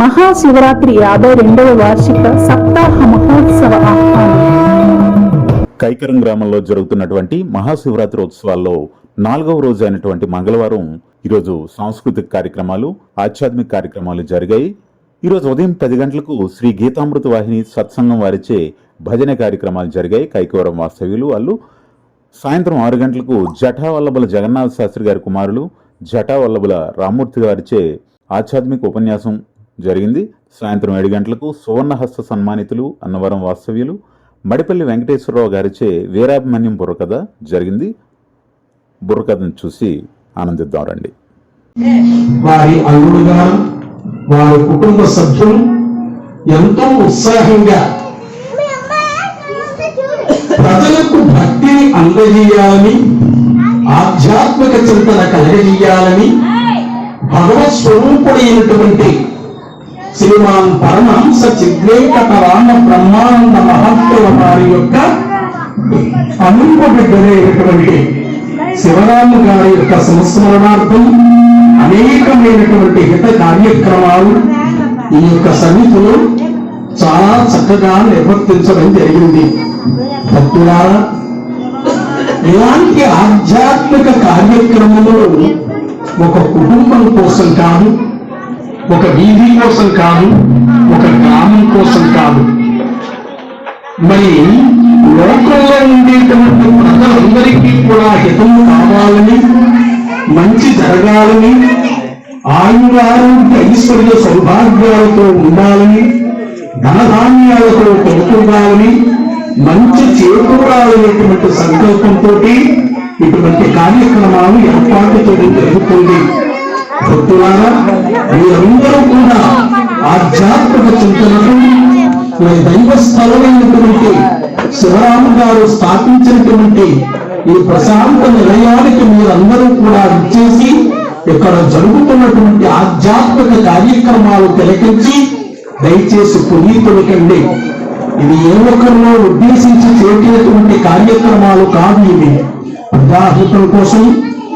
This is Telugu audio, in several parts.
మహాశివరాత్రి యాభై రెండవ వార్షిక సప్తాహ మహోత్సవ ఆహ్వానం. కైకరం గ్రామంలో జరుగుతున్నటువంటి మహాశివరాత్రి ఉత్సవాల్లో నాలుగవ రోజు అయినటువంటి మంగళవారం ఈరోజు సాంస్కృతిక కార్యక్రమాలు ఆధ్యాత్మిక కార్యక్రమాలు జరిగాయి. ఈరోజు ఉదయం పది గంటలకు శ్రీ గీతామృత వాహిని సత్సంగం వారిచే భజన కార్యక్రమాలు జరిగాయి. కైకవరం వాస్తవ్యులు వాళ్ళు. సాయంత్రం ఆరు గంటలకు జటా వల్లభుల జగన్నాథ శాస్త్రి గారి కుమారులు జటా వల్లభుల రామ్మూర్తి గారిచే ఆధ్యాత్మిక ఉపన్యాసం జరిగింది. సాయంత్రం ఏడు గంటలకు సువర్ణహస్త సన్మానితులు అన్నవరం వాస్తవ్యులు మడిపల్లి వెంకటేశ్వరరావు గారిచే వీరాభిమన్యం బుర్రకథ జరిగింది. బుర్రకథను చూసి ఆనందిద్దాం రండి. వారి అల్లుడుగా వారి కుటుంబ సభ్యులు ఎంతో ఉత్సాహంగా ప్రజలకు భక్తిని అందజేయాలని ఆధ్యాత్మిక చింతన కలగజేయాలని భగవత్ స్వరూపుడైనటువంటి శ్రీమాన్ పరమహంస చిద్వేంకట రామ బ్రహ్మానంద మహత్వ వారి యొక్క అనుభవ బిడ్డలైనటువంటి శివరాము గారి యొక్క సంస్మరణార్థం అనేకమైనటువంటి హిత కార్యక్రమాలు ఈ యొక్క సమితిలో చాలా చక్కగా నిర్వర్తించడం జరిగింది. భక్తులారా ఇలాంటి ఆధ్యాత్మిక కార్యక్రమంలో ఒక కుటుంబం కోసం కాదు ఒక వీధి కోసం కాదు ఒక గ్రామం కోసం కాదు. మరి లోకంలో ఉండేటువంటి ప్రజలందరికీ కూడా హితం కావాలని మంచి జరగాలని ఆయురారోగ్య ఐశ్వర్య సౌభాగ్యాలతో ఉండాలని ధనధాన్యాలతో కొనుక్కోవాలని మంచి చేకూరాలనేటువంటి సంకల్పంతో ఇటువంటి కార్యక్రమాలు ఏర్పాటు చేయడం జరుగుతుంది. భక్తులారా మీరందరూ కూడా ఆధ్యాత్మిక చింతనకు మరి దైవ స్థలమైనటువంటి శివరాము గారు స్థాపించినటువంటి ఈ ప్రశాంత నిలయానికి మీరందరూ కూడా ఇచ్చేసి ఇక్కడ జరుగుతున్నటువంటి ఆధ్యాత్మిక కార్యక్రమాలు తిలకించి దయచేసి పునీతులకండి ఇది ఏ ఒక్కరిలో ఉద్దేశించి చేసేటువంటి కార్యక్రమాలు కాదు ఇవి. ప్రజాహితం కోసం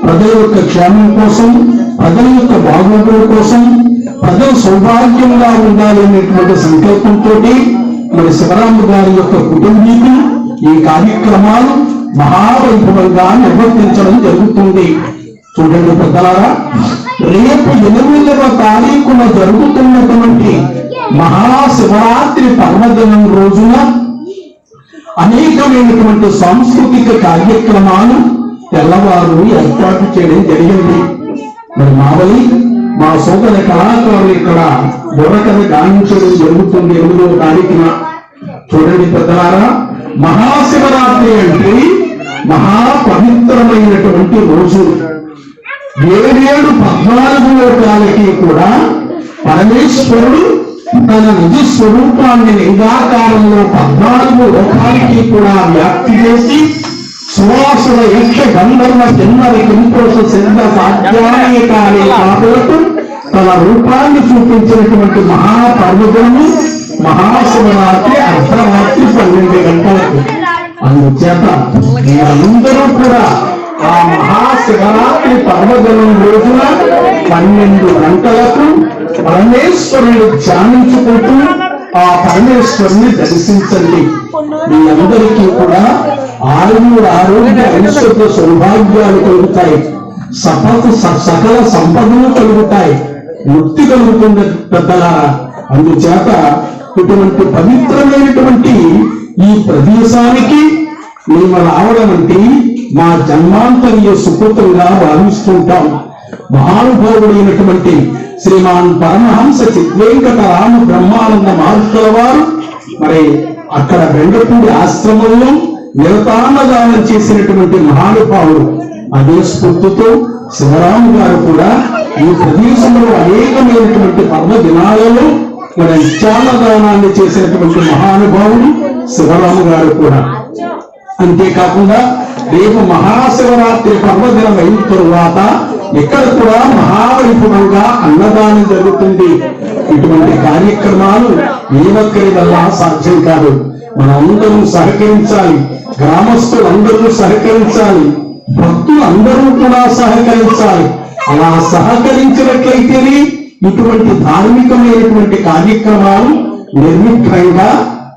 ప్రజల యొక్క క్షేమం కోసం ప్రజల యొక్క బాగోగుల కోసం ప్రజలు సౌభాగ్యంగా ఉండాలి అనేటువంటి సంకల్పంతో మరి శివరామ గారి యొక్క కుటుంబీకులు ఈ కార్యక్రమాలు మహావైభవంగా నిర్వర్తించడం జరుగుతుంది. చూడండి పెద్దలారా రేపు ఎనిమిదవ తారీఖున జరుగుతున్నటువంటి మహాశివరాత్రి పర్వదినం రోజున అనేకమైనటువంటి సాంస్కృతిక కార్యక్రమాలు తెల్లవారు ఏర్పాటు చేయడం జరిగింది. మరి మావలి మా సోదర కళాకారులు ఇక్కడ బుర్రకథ గావించడం జరుగుతుంది ఎనిమిదవ తారీఖున. చూడండి పెద్దలారా మహాశివరాత్రి అంటే మహా పవిత్రమైనటువంటి రోజు ఏడేడు పద్నాలుగు లోకాలకి కూడా పరమేశ్వరుడు తన నిజ స్వరూపాన్ని లింగాకారంలో పద్నాలుగు లోకాలకి కూడా వ్యాప్తి చేసి సువాసుల యక్ష గంధర్వ జన్మల కింకోస సిద్ధ సాధ్యానేకాలే కాపులకు తన రూపాన్ని చూపించినటువంటి మహాపర్వతము మహాశివరాత్రి అర్ధరాత్రి పన్నెండు గంటలకు. అందుచేత మీరందరూ కూడా ఆ మహాశివరాత్రి పర్వదినం రోజున పన్నెండు గంటలకు పరమేశ్వరుడు ధ్యానించుకుంటూ ఆ పరమేశ్వరుని దర్శించండి. మీ అందరికీ కూడా ఆయువు ఆరోగ్య ఐశ్వర్య సౌభాగ్యాలు కలుగుతాయి. సపతు స- సకల సంపదలు కలుగుతాయి. ముక్తి కలుగుతుంది పెద్దలారా. అందుచేత ఇటువంటి పవిత్రమైనటువంటి ఈ ప్రదేశానికి మేము రావడం అంటే మా జన్మాంతరీయ సుకృతంగా భావిస్తుంటాం. మహానుభావుడైనటువంటి శ్రీమాన్ పరమహంస చిద్వేంకట రామ బ్రహ్మానంద మహర్షుల వారు మరి అక్కడ బెండపూడి ఆశ్రమంలో నిరతాన్నదానం చేసినటువంటి మహానుభావుడు అదే స్ఫూర్తితో శివరాము గారు కూడా ఈ ప్రదేశంలో అనేకమైనటువంటి పర్వదినాలలో మరి నిత్యాన్నదానాన్ని చేసినటువంటి మహానుభావుడు శివరాము గారు కూడా. అంతేకాకుండా రేపు మహాశివరాత్రి పర్వదినం అయిన తరువాత ఇక్కడ కూడా మహావైభవంగా అన్నదానం జరుగుతుంది. ఇటువంటి కార్యక్రమాలు ఏ ఒక్కరి వల్ల సాధ్యం కాదు. మనందరం సహకరించాలి. గ్రామస్తులందరూ సహకరించాలి. భక్తులందరూ కూడా సహకరించాలి. అలా సహకరించినట్లయితేనే ఇటువంటి ధార్మికమైనటువంటి కార్యక్రమాలు నిర్విఘ్నంగా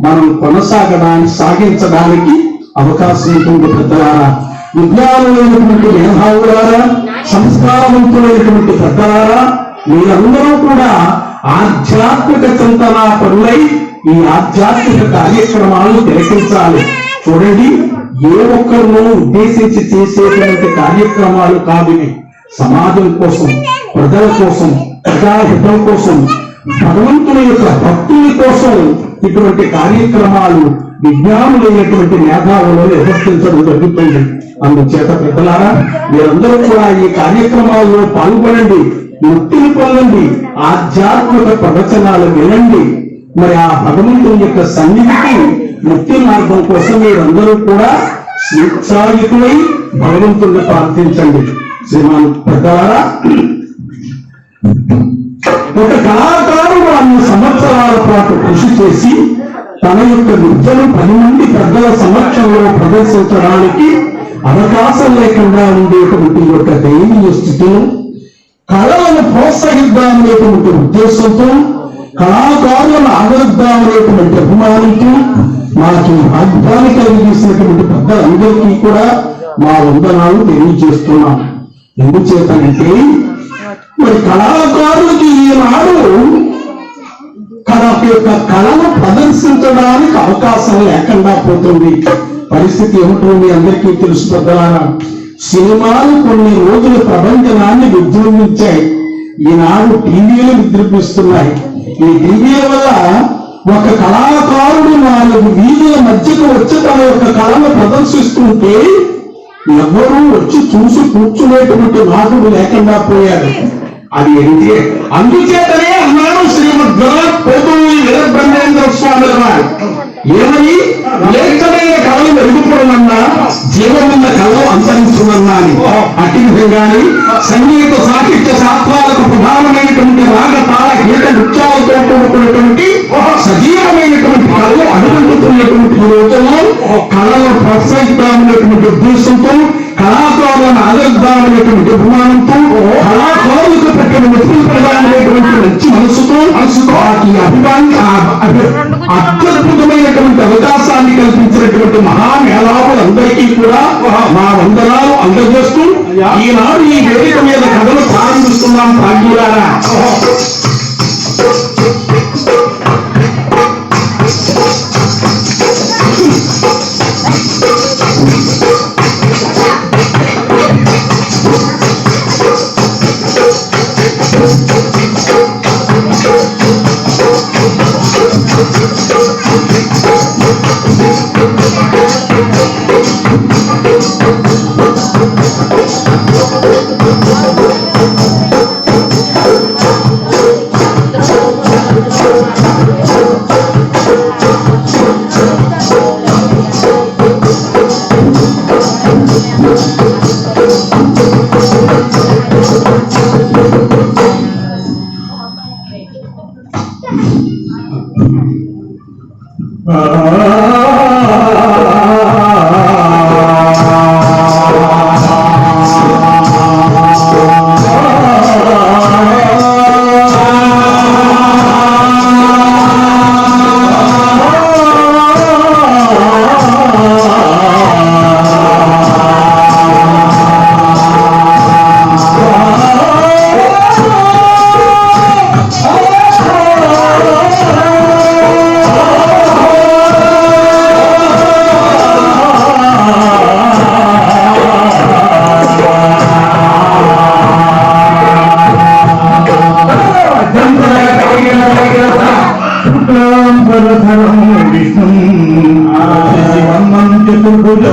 మనం కొనసాగడానికి సాగించడానికి అవకాశం ఉంటుంది పెద్దలారా. విజ్ఞానులైనటువంటి మేధావులారా సంస్కారవంతులైనటువంటి పెద్దలారా మీరందరూ కూడా ఆధ్యాత్మిక చింతన పరులై ఈ ఆధ్యాత్మిక కార్యక్రమాలను తిలకించాలి చూడండి ఏ ఒక్కరినో ఉద్దేశించి చేసేటువంటి కార్యక్రమాలు కాదు. సమాజం కోసం ప్రజల కోసం ప్రజాహితం కోసం భగవంతుని యొక్క భక్తుల కోసం ఇటువంటి కార్యక్రమాలు విజ్ఞానులైనటువంటి మేధావులను నిర్వర్తించడం జరుగుతుంది. అందుచేత పెద్దలారా మీరందరూ కూడా ఈ కార్యక్రమాల్లో పాల్గొనండి ముక్తిని పొందండి ఆధ్యాత్మిక ప్రవచనాలు వినండి. మరి ఆ భగవంతుని యొక్క సన్నిధికి ముక్తి మార్గం కోసం మీరందరూ కూడా స్వేచ్ఛాయుతులై భగవంతుని ప్రార్థించండి. శ్రీమాన్ పెద్దలారా ఒక కళాకారుడు అన్ని సంవత్సరాల పాటు కృషి చేసి తన యొక్క విద్యను పది మంది పెద్దల సమక్షంలో ప్రదర్శించడానికి అవకాశం లేకుండా ఉండేటువంటి యొక్క దైవీయ స్థితిను కళలను ప్రోత్సహిద్దామనేటువంటి ఉద్దేశంతో కళాకారులను ఆదరిద్దామనేటువంటి అభిమానంతో మాకు ఈ భాగ్యాన్ని కలిగిస్తున్నటువంటి పెద్దలందరికీ కూడా మా వందనాలు తెలియజేస్తున్నాం ఎందుచేతనంటే మరి కళాకారులకి ఈనాడు కళ యొక్క కళను ప్రదర్శించడానికి అవకాశం లేకుండా పోతుంది. పరిస్థితి ఏమిటో మీ అందరికీ తెలుసు పెద్దలారా. సినిమాలు కొన్ని రోజులు ప్రపంచనాన్ని విజృంభించాయి ఈనాడు టీవీలు విజృంభిస్తున్నాయి. ఈ టీవీల వల్ల ఒక కళాకారుడు నాలుగు వీధుల మధ్యకు వచ్చి తన యొక్క కళను ప్రదర్శిస్తుంటే ఎవరూ వచ్చి చూసి కూర్చునేటువంటి నాటుడు లేకుండా పోయాడు. అది ఏంటి అందుచేతనే శ్రీమద్ వీరబ్రహ్మేంద్ర స్వామి వారు ఏమని? లేఖమైన కళలు మెరుగుపడమన్నా జీవమున్న కళలు అంతరించుమన్నా అని అట్టి విధంగానే సంగీత సాహిత్య శాస్త్రాలకు ప్రధానమైనటువంటి రాగ తాళ గీత నృత్యాలతో కూడుకున్నటువంటి సజీవమైనటువంటి కళలు అనుకుంటున్నటువంటి రోజుల్లో కళలను ప్రోత్సహిద్దామనేటువంటి ఉద్దేశంతో కళాకారులను ఆదరిద్దామనేటువంటి అభిమానంతో కళాకారులకు మనసుతో ఈ అభిమాని అత్యద్భుతమైనటువంటి అవకాశాన్ని కల్పించినటువంటి మహామేళావులందరికీ కూడా మా వందనాలు అందజేస్తూ ఈనాడు ఈ వేదిక మీద కథలు ప్రారంభిస్తున్నాం ప్రాజ్ఞులారా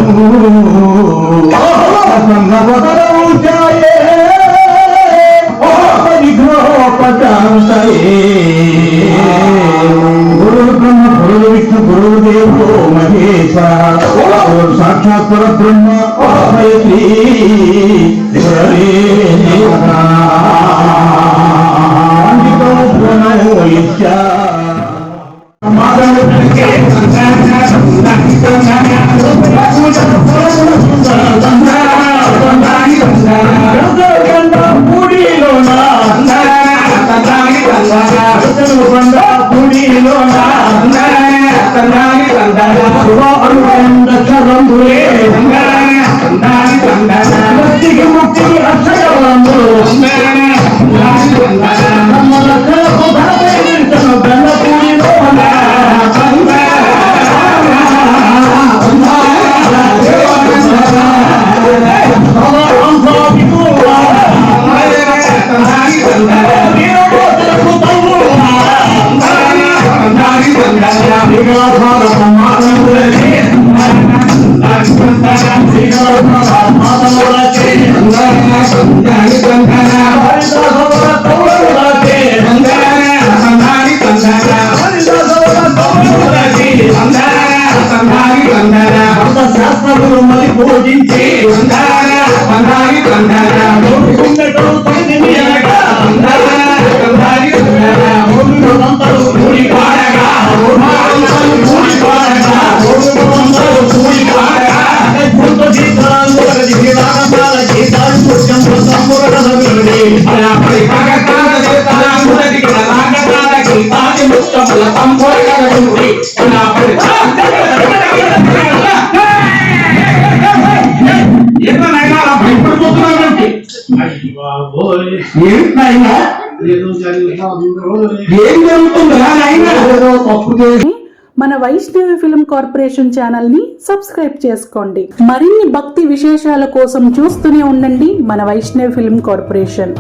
Ooh. శివారుందక్షరంబులే ముక్తికి సంపూర్ణ సభ్యుడి ఏంటైనా ఏం జరుగుతుందా నాయన? తప్పు చేసి మన వైష్ణవి ఫిల్మ్ కార్పొరేషన్ ఛానల్ని సబ్స్క్రైబ్ చేసుకోండి. మరిన్ని భక్తి విశేషాల కోసం చూస్తూనే ఉండండి మన వైష్ణవి ఫిల్మ్ కార్పొరేషన్.